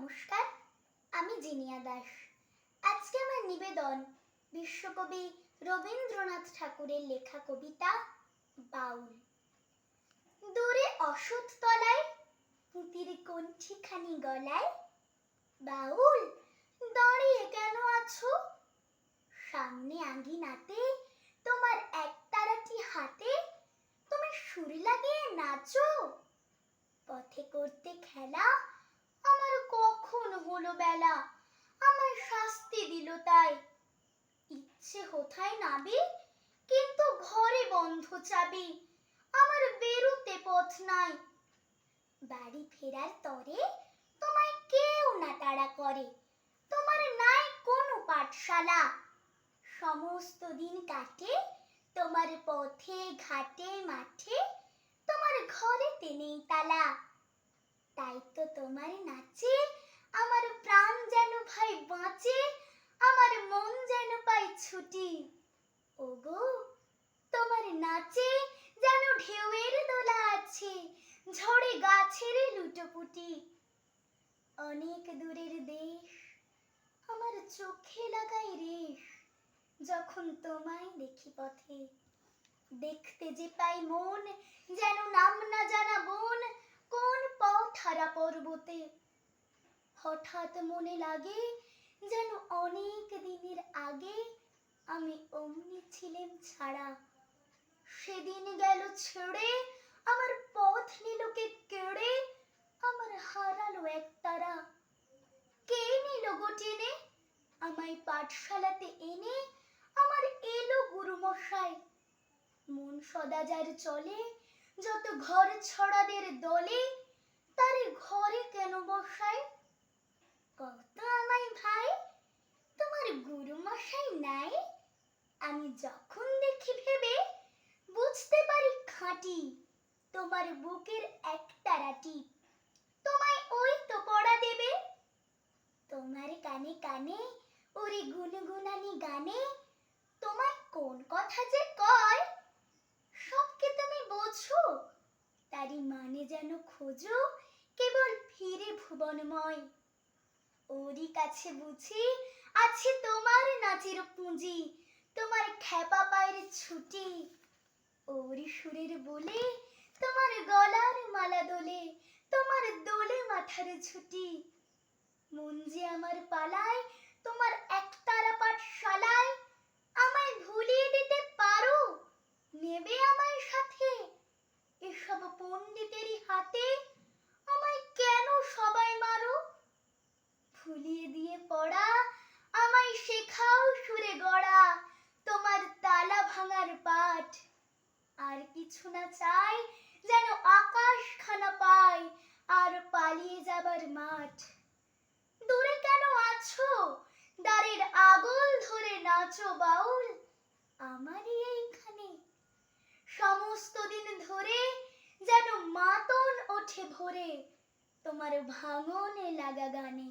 নমস্কার, আমি জিনিয়া দাস। আজকে আমার নিবেদন বিশ্বকবি রবীন্দ্রনাথ ঠাকুরের লেখা কবিতা বাউল। দূরে অসৎ তলায়, পুঁতির কণ্ঠিখানি গলায়, বাউল, দাঁড়িয়ে কেন আছো? সামনে আঙ্গিনাতে তোমার একতারাটি হাতে, তুমি সুর লাগিয়ে নাচো। পথে করতে খেলা কখন হলো বেলা? আমার শাস্তি দিল তাই। ইচ্ছে হোথায় নাবি? কিন্তু ঘরে বন্ধ চাবি। আমার বেরুতে পথ নাই। বাড়ি ফেরার তরে তোমায় কেউ না তাড়া করে। তোমার নাই কোনো পাঠশালা। সমস্ত দিন কাটে তোমার পথে, ঘাটে, মাঠে। তোমার ঘরেতে নেই তালা। তাই তো তোমার নাচে আমার প্রাণ যেন ভাই বাঁচে আমার মন যেন পাই ছুটি ওগো তোমার নাচে যেন ঢেউয়ের দোলা আছে ঝড়ে গাছের লুটোপুটি অনেক দূরের দেশ, আমার চোখে লাগাই রেশ। যখন তোমায় দেখি পথে, দেখতে যে পাই মন, যেন নাম না জানা বোন, কোন পথ হারা পর্বতে। হঠাৎ মনে লাগে যেন অনেক দিনের আগে আমি অমনি ছিলাম ছাড়া। সেদিন গেল ছেড়ে আমার পথ নিলকে কেড়ে আমার হারালো এক তারা কে নিল গো টেনে আমায় পাঠশালাতে এনে আমার এলো গুরুমশাই। মন সদাজার চলে, যত ঘর ছড়াদের দলে, তারে ঘরে কেন বসায় কত আমায় ভাই, তোমার গুরুমশাই নাই? আমি যখন দেখি ভেবে, বুঝতে পারি খাঁটি, তোমার বুকের একটা রাটি। তোমায় ওই তো পড়া দেবে। তোমার কানে কানে গুনগুনানি গানে তোমায় কোন কথা যে কয়? সবকে তুমি বোঝো, তারই মানে যেন খোঁজো কেবল ফিরে ভুবনময়। ওরই কাছে বুঝি আছে তোমার নাচের পুঁজি, তোমার খেপা পায়ের ছুটি। ওরি সুরের বলে তোমার গলার মালা দোলে, তোমার দোলে মাথার ছুটি মন যে আমার পালায় তোমার একতারা পাঠশালায় আমায় ভুলিয়ে দিতে পারো নেবে আমায় সাথে এসব পণ্ডিতেরই হাতে আমায় কেন সবাই মারো ভুলিয়ে দিয়ে পড়া আমায় শেখাও সুরে গড়া তোমার ভাঙার পাঠ। আর কিছু না চাই যেন আকাশ খানা পাই, আর পালিয়ে যাবার মাঠ। দূরে কেন আছো? দাঁড়ের আগল ধরে নাচো বাউল আমারই এইখানে। সমস্ত দিন ধরে যেন মাতন ওঠে ভোরে, তোমার ভাঙনে লাগা গানে।